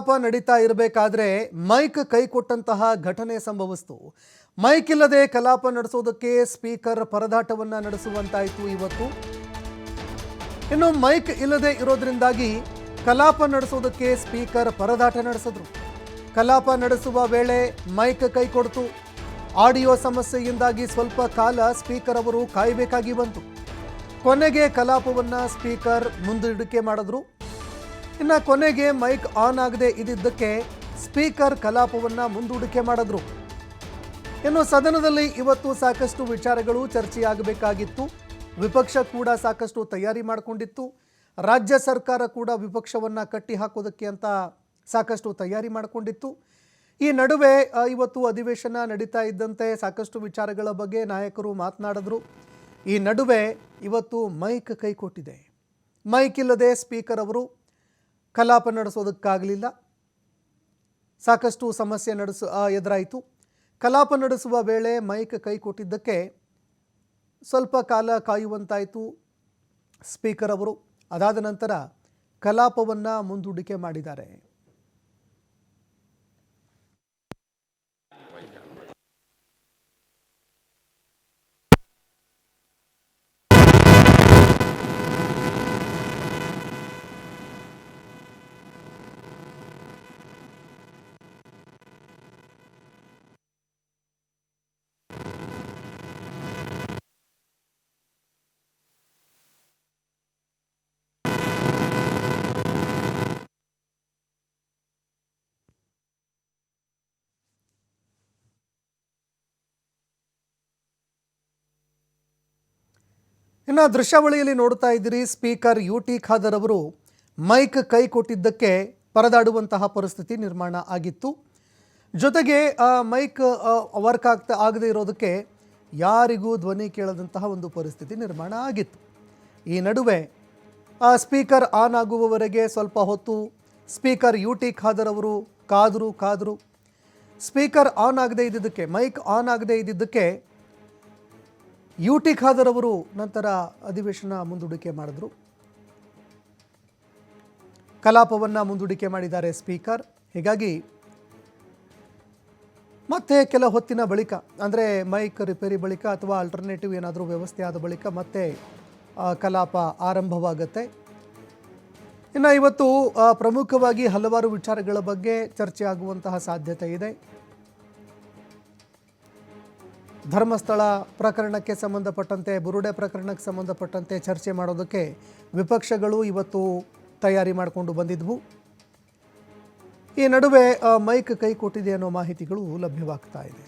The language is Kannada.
ನಡೀತಾ ಇರಬೇಕಾದ್ರೆ ಮೈಕ್ ಕೈ ಕೊಟ್ಟಂತಹ ಘಟನೆ ಸಂಭವಿಸ್ತು. ಮೈಕ್ ಇಲ್ಲದೆ ಕಲಾಪ ನಡೆಸೋದಕ್ಕೆ ಸ್ಪೀಕರ್ ಪರದಾಟವನ್ನ ನಡೆಸುವಂತಾಯಿತು ಇವತ್ತು. ಇನ್ನು ಮೈಕ್ ಇಲ್ಲದೆ ಇರೋದ್ರಿಂದಾಗಿ ಕಲಾಪ ನಡೆಸೋದಕ್ಕೆ ಸ್ಪೀಕರ್ ಪರದಾಟ ನಡೆಸಿದ್ರು. ಕಲಾಪ ನಡೆಸುವ ವೇಳೆ ಮೈಕ್ ಕೈ ಕೊಡ್ತು. ಆಡಿಯೋ ಸಮಸ್ಯೆಯಿಂದಾಗಿ ಸ್ವಲ್ಪ ಕಾಲ ಸ್ಪೀಕರ್ ಅವರು ಕಾಯಬೇಕಾಗಿ ಬಂತು. ಕೊನೆಗೆ ಕಲಾಪವನ್ನ ಸ್ಪೀಕರ್ ಮುಂದೂಡಿಕೆ ಮಾಡಿದ್ರು. ಇನ್ನು ಕೊನೆಗೆ ಮೈಕ್ ಆನ್ ಆಗದೆ ಇದ್ದಿದ್ದಕ್ಕೆ ಸ್ಪೀಕರ್ ಕಲಾಪವನ್ನ ಮುಂದೂಡಿಕೆ ಮಾಡಿದ್ರು. ಇನ್ನು ಸದನದಲ್ಲಿ ಇವತ್ತು ಸಾಕಷ್ಟು ವಿಚಾರಗಳು ಚರ್ಚೆಯಾಗಬೇಕಾಗಿತ್ತು. ವಿಪಕ್ಷ ಕೂಡ ಸಾಕಷ್ಟು ತಯಾರಿ ಮಾಡಿಕೊಂಡಿತ್ತು. ರಾಜ್ಯ ಸರ್ಕಾರ ಕೂಡ ವಿಪಕ್ಷವನ್ನು ಕಟ್ಟಿ ಹಾಕೋದಕ್ಕೆ ಅಂತ ಸಾಕಷ್ಟು ತಯಾರಿ ಮಾಡಿಕೊಂಡಿತ್ತು. ಈ ನಡುವೆ ಇವತ್ತು ಅಧಿವೇಶನ ನಡೀತಾ ಇದ್ದಂತೆ ಸಾಕಷ್ಟು ವಿಚಾರಗಳ ಬಗ್ಗೆ ನಾಯಕರು ಮಾತನಾಡಿದ್ರು. ಈ ನಡುವೆ ಇವತ್ತು ಮೈಕ್ ಕೈ ಕೊಟ್ಟಿದೆ ಮೈಕ್ ಇಲ್ಲದೆ ಸ್ಪೀಕರ್ ಅವರು ಕಲಾಪ ನಡೆಸೋದಕ್ಕಾಗಲಿಲ್ಲ ಸಾಕಷ್ಟು ಸಮಸ್ಯೆ ನಡೆಸ ಎದುರಾಯಿತು. ಕಲಾಪ ನಡೆಸುವ ವೇಳೆ ಮೈಕ್ ಕೈ ಕೊಟ್ಟಿದ್ದಕ್ಕೆ ಸ್ವಲ್ಪ ಕಾಲ ಕಾಯುವಂತಾಯಿತು ಸ್ಪೀಕರ್ ಅವರು. ಅದಾದ ನಂತರ ಕಲಾಪವನ್ನು ಮುಂದೂಡಿಕೆ ಮಾಡಿದ್ದಾರೆ. ಇನ್ನು ದೃಶ್ಯಾವಳಿಯಲ್ಲಿ ನೋಡ್ತಾ ಇದ್ದೀರಿ. ಸ್ಪೀಕರ್ ಯು ಟಿ ಖಾದರ್ ಅವರು ಮೈಕ್ ಕೈ ಕೊಟ್ಟಿದ್ದಕ್ಕೆ ಪರದಾಡುವಂತಹ ಪರಿಸ್ಥಿತಿ ನಿರ್ಮಾಣ ಆಗಿತ್ತು. ಜೊತೆಗೆ ಮೈಕ್ ವರ್ಕ್ ಆಗ್ತಾ, ಆಗದೇ ಇರೋದಕ್ಕೆ ಯಾರಿಗೂ ಧ್ವನಿ ಕೇಳದಂತಹ ಒಂದು ಪರಿಸ್ಥಿತಿ ನಿರ್ಮಾಣ ಆಗಿತ್ತು. ಈ ನಡುವೆ ಸ್ಪೀಕರ್ ಆನ್ ಆಗುವವರೆಗೆ ಸ್ವಲ್ಪ ಹೊತ್ತು ಸ್ಪೀಕರ್ ಯು ಟಿ ಖಾದರ್ ಅವರು ಕಾದರು ಕಾದರು. ಸ್ಪೀಕರ್ ಆನ್ ಆಗದೇ ಇದ್ದಿದ್ದಕ್ಕೆ, ಮೈಕ್ ಆನ್ ಆಗದೇ ಇದ್ದಿದ್ದಕ್ಕೆ ಯು ಟಿ ಖಾದರ್ ಅವರು ನಂತರ ಅಧಿವೇಶನ ಮುಂದೂಡಿಕೆ ಮಾಡಿದ್ರು. ಕಲಾಪವನ್ನು ಮುಂದೂಡಿಕೆ ಮಾಡಿದ್ದಾರೆ ಸ್ಪೀಕರ್. ಹೀಗಾಗಿ ಮತ್ತೆ ಕೆಲ ಹೊತ್ತಿನ ಬಳಿಕ, ಅಂದರೆ ಮೈಕ್ ರಿಪೇರಿ ಬಳಿಕ ಅಥವಾ ಆಲ್ಟರ್ನೇಟಿವ್ ಏನಾದರೂ ವ್ಯವಸ್ಥೆ ಆದ ಬಳಿಕ ಮತ್ತೆ ಕಲಾಪ ಆರಂಭವಾಗುತ್ತೆ. ಇನ್ನು ಇವತ್ತು ಪ್ರಮುಖವಾಗಿ ಹಲವಾರು ವಿಚಾರಗಳ ಬಗ್ಗೆ ಚರ್ಚೆ ಆಗುವಂತಹ ಸಾಧ್ಯತೆ ಇದೆ. ಧರ್ಮಸ್ಥಳ ಪ್ರಕರಣಕ್ಕೆ ಸಂಬಂಧಪಟ್ಟಂತೆ, ಬುರುಡೆ ಪ್ರಕರಣಕ್ಕೆ ಸಂಬಂಧಪಟ್ಟಂತೆ ಚರ್ಚೆ ಮಾಡೋದಕ್ಕೆ ವಿಪಕ್ಷಗಳು ಇವತ್ತು ತಯಾರಿ ಮಾಡಿಕೊಂಡು ಬಂದಿದ್ವು. ಈ ನಡುವೆ ಮೈಕ್ ಕೈ ಕೊಟ್ಟಿದೆ ಅನ್ನೋ ಮಾಹಿತಿಗಳು ಲಭ್ಯವಾಗ್ತಾ ಇದೆ.